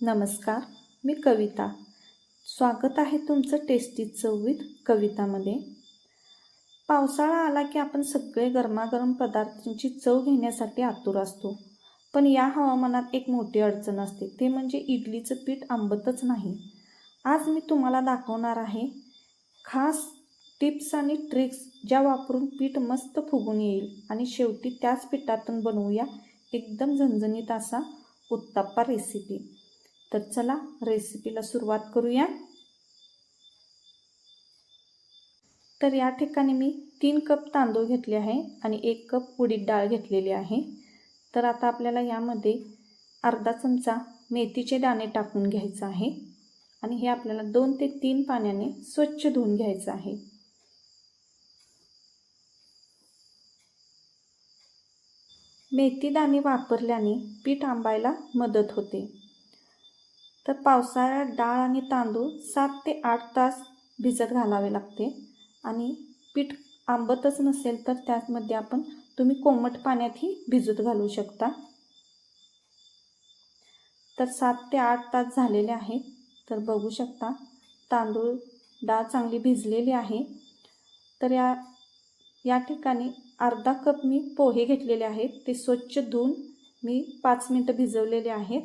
नमस्कार मी कविता. स्वागत आहे तुमचं टेस्टी चवीत कवितामध्ये. पावसाळा आला की आपण सगळे गरमागरम पदार्थांची चव घेण्यासाठी आतुर असतो. पण या हवामानात एक मोठी अडचण असते ते म्हणजे इडलीचं पीठ आंबतच नाही. आज मी तुम्हाला दाखवणार आहे खास टिप्स आणि ट्रिक्स ज्या वापरून पीठ मस्त फुगून येईल आणि शेवटी त्याच पिठातून बनवूया एकदम झणझणीत असा उत्तप्पा रेसिपी तर चला रेसिपीला सुरुवात करूया. तर या ठिकाणी मी तीन कप तांदूळ घेतले आहे आणि एक कप उडीद डाळ घेतलेली आहे. तर आता आपल्याला यामध्ये अर्धा चमचा मेथीचे दाणे टाकून घ्यायचं आहे आणि हे आपल्याला दोन ते तीन पाण्याने स्वच्छ धुवून घ्यायचं आहे. मेथी दाणे वापरल्याने पीठ आंबायला मदत होते. तर पावसाळ्यात डाळ आणि तांदूळ सात ते आठ तास भिजत घालावे लागते. आणि पीठ आंबतच नसेल तर त्यामध्ये आपण तुम्ही कोमट पाण्यातही भिजत घालू शकता. तर सात ते आठ तास झालेले आहेत. तर बघू शकता तांदूळ डाळ चांगली भिजलेली आहे. तर या या ठिकाणी अर्धा कप मी पोहे घेतलेले आहेत. ते स्वच्छ धुवून मी पाच मिनटं भिजवलेले आहेत.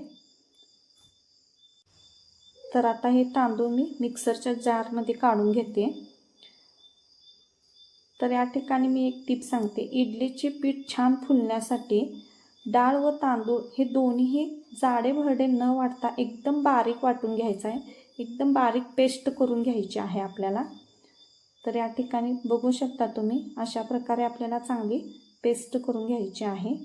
तर आता हे तांदूळ मी मिक्सरच्या जारमध्ये काढून घेते. तर या ठिकाणी मी एक टीप सांगते. इडलीचे पीठ छान फुलण्यासाठी डाळ व तांदूळ हे दोन्हीही जाडे भरडे न वाटता एकदम बारीक वाटून घ्यायचं आहे. एकदम बारीक पेस्ट करून घ्यायची आहे आपल्याला. तर या ठिकाणी बघू शकता तुम्ही अशा प्रकारे आपल्याला चांगली पेस्ट करून घ्यायची आहे.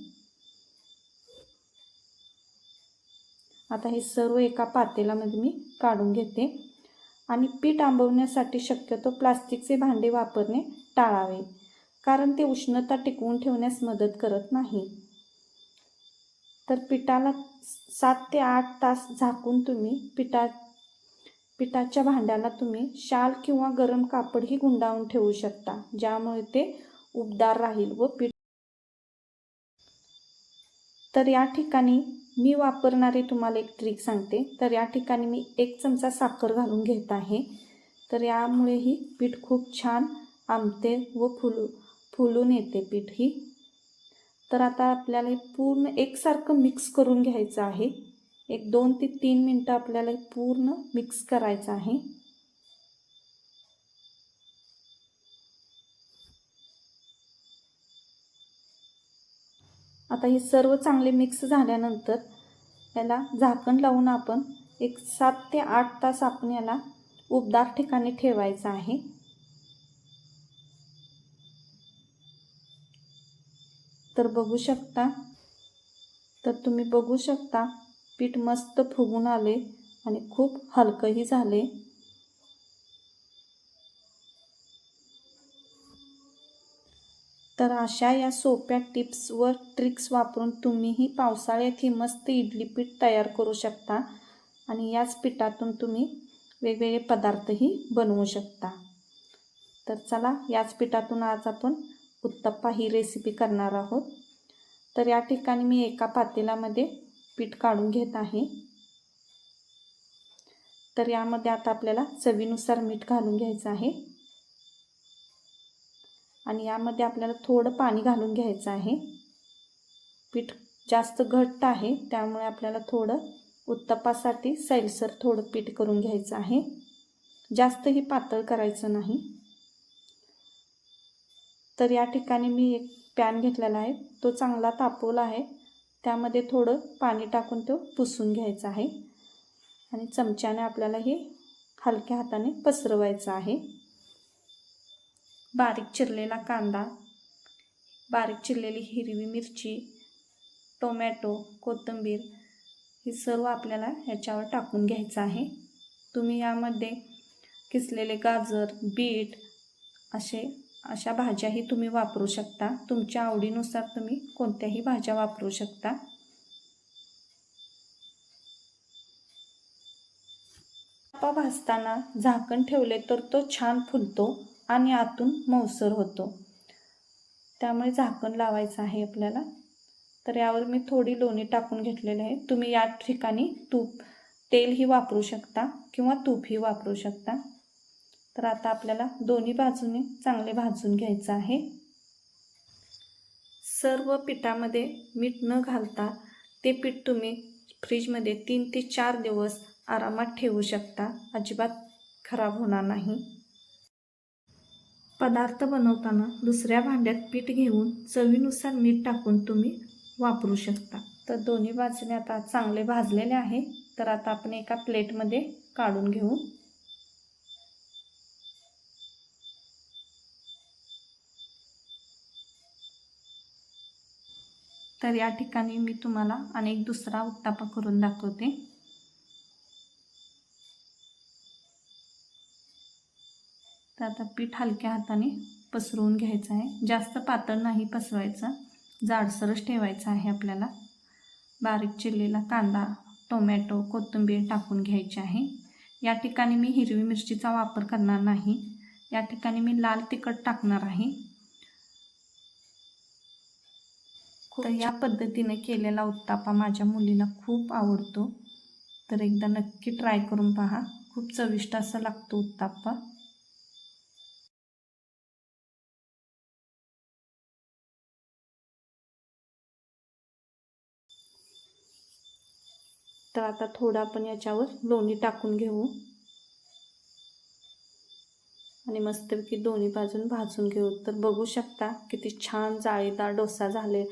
आता हे सर्व एका पातेल्यामध्ये मी काढून घेते. आणि पीठ आंबवण्यासाठी शक्यतो प्लास्टिकचे भांडे वापरणे टाळावे कारण ते उष्णता टिकवून ठेवण्यास मदत करत नाही. तर पिठाला सात ते आठ तास झाकून तुम्ही पिठा पिठाच्या भांड्याला तुम्ही शाल किंवा गरम कापडही गुंडाळून ठेवू शकता ज्यामुळे ते उबदार राहील व पीठ तर या ठिकाणी मी वापरणारे तुम्हाला एक ट्रिक सांगते. तर या ठिकाणी मी एक चमचा साखर घालून घेत आहे. तर यामुळेही पीठ खूप छान आमते व फुलू फुलून येते पीठ ही. तर आता आपल्याला पूर्ण एकसारखं मिक्स करून घ्यायचं आहे. एक दोन ते तीन मिनटं आपल्याला पूर्ण मिक्स करायचं आहे. आता हे सर्व चांगले मिक्स झाल्यानंतर याला झाकण लावून आपण एक सात ते आठ तास आपण याला उबदार ठिकाणी ठेवायचं आहे. तर बघू शकता तर तुम्ही बघू शकता पीठ मस्त फुगून आले आणि खूप हलकंही झाले. तर अशा या सोप्या टिप्स व ट्रिक्स वापरून तुम्हीही पावसाळ्यात ही मस्त इडली पीठ तयार करू शकता आणि याच पिठातून तुम्ही वेगवेगळे पदार्थही बनवू शकता. तर चला याच पिठातून आज आपण उत्तप्पा ही रेसिपी करणार आहोत. तर या ठिकाणी मी एका पातेल्यामध्ये पीठ काढून घेत आहे. तर यामध्ये आता आपल्याला चवीनुसार मीठ घालून घ्यायचं आहे. आणि यामध्ये आपल्याला थोडं पाणी घालून घ्यायचं आहे. पीठ जास्त घट्ट आहे त्यामुळे आपल्याला थोडं उत्तपासाठी सैलसर थोडं पीठ करून घ्यायचं आहे. जास्तही पातळ करायचं नाही. तर या ठिकाणी मी एक पॅन घेतलेला आहे तो चांगला तापवला आहे. त्यामध्ये थोडं पाणी टाकून तो पुसून घ्यायचा आहे. आणि चमच्याने आपल्याला हे हलक्या हाताने पसरवायचं आहे. बारीक चिरलेला कांदा बारीक चिरलेली हिरवी मिरची टोमॅटो कोथिंबीर हे सर्व आपल्याला ह्याच्यावर टाकून घ्यायचं आहे. तुम्ही यामध्ये किसलेले गाजर बीट असे अशा भाज्याही तुम्ही वापरू शकता. तुमच्या आवडीनुसार तुम्ही कोणत्याही भाज्या वापरू शकता. भाजताना झाकण ठेवले तर तो छान फुलतो. आणि आतून मौसर होतो. त्यामुळे झाकण लावायचं आहे आपल्याला. तर यावर मी थोडी लोणी टाकून घेतलेली आहे. तुम्ही या ठिकाणी तूप तेलही वापरू शकता किंवा तूपही वापरू शकता. तर आता आपल्याला दोन्ही बाजूने चांगले भाजून घ्यायचं आहे. सर्व पिठामध्ये मीठ न घालता ते पीठ तुम्ही फ्रीजमध्ये तीन ते चार दिवस आरामात ठेवू शकता. अजिबात खराब होणार नाही. पदार्थ बनवताना दुसऱ्या भांड्यात पीठ घेऊन चवीनुसार मीठ टाकून तुम्ही वापरू शकता. तर दोन्ही बाजूने आता चांगले भाजलेले आहे. तर आता आपण एका प्लेटमध्ये काढून घेऊ. तर या ठिकाणी मी तुम्हाला अनेक दुसरा उत्तापा करून दाखवते. तर आता पीठ हलक्या हाताने पसरवून घ्यायचं आहे. जास्त पातळ नाही पसरवायचं. जाडसरच ठेवायचं आहे आपल्याला. बारीक चिरलेला कांदा टोमॅटो कोथिंबीर टाकून घ्यायची आहे. या ठिकाणी मी हिरवी मिरचीचा वापर करणार नाही. या ठिकाणी मी लाल तिखट टाकणार आहे. तर या पद्धतीने केलेला उत्तापा माझ्या मुलीला खूप आवडतो. तर एकदा नक्की ट्राय करून पहा. खूप चविष्ट असा लागतो उत्तापा तर आता थोडं आपण याच्यावर लोणी टाकून घेऊ. आणि मस्तपैकी दोन्ही बाजून भाजून घेऊ. तर बघू शकता किती छान जाळीदार डोसा झाले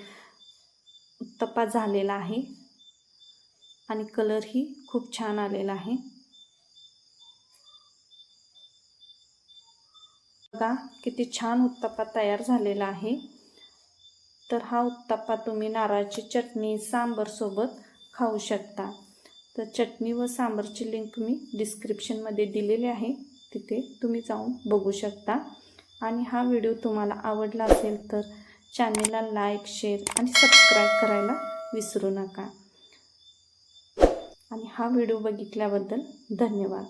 उत्तप्पा झालेला आहे. आणि कलरही खूप छान आलेला आहे. बघा किती छान उत्तप्पा तयार झालेला आहे. तर हा उत्तप्पा तुम्ही नारळाची चटणी सांबरसोबत खाऊ शकता. तर चटणी व सांबरची लिंक मी डिस्क्रिप्शनमध्ये दिलेली आहे. तिथे तुम्ही जाऊन बघू शकता. आणि हा व्हिडिओ तुम्हाला आवडला असेल तर चॅनेलला लाईक शेअर आणि सबस्क्राईब करायला विसरू नका. आणि हा व्हिडिओ बघितल्याबद्दल धन्यवाद.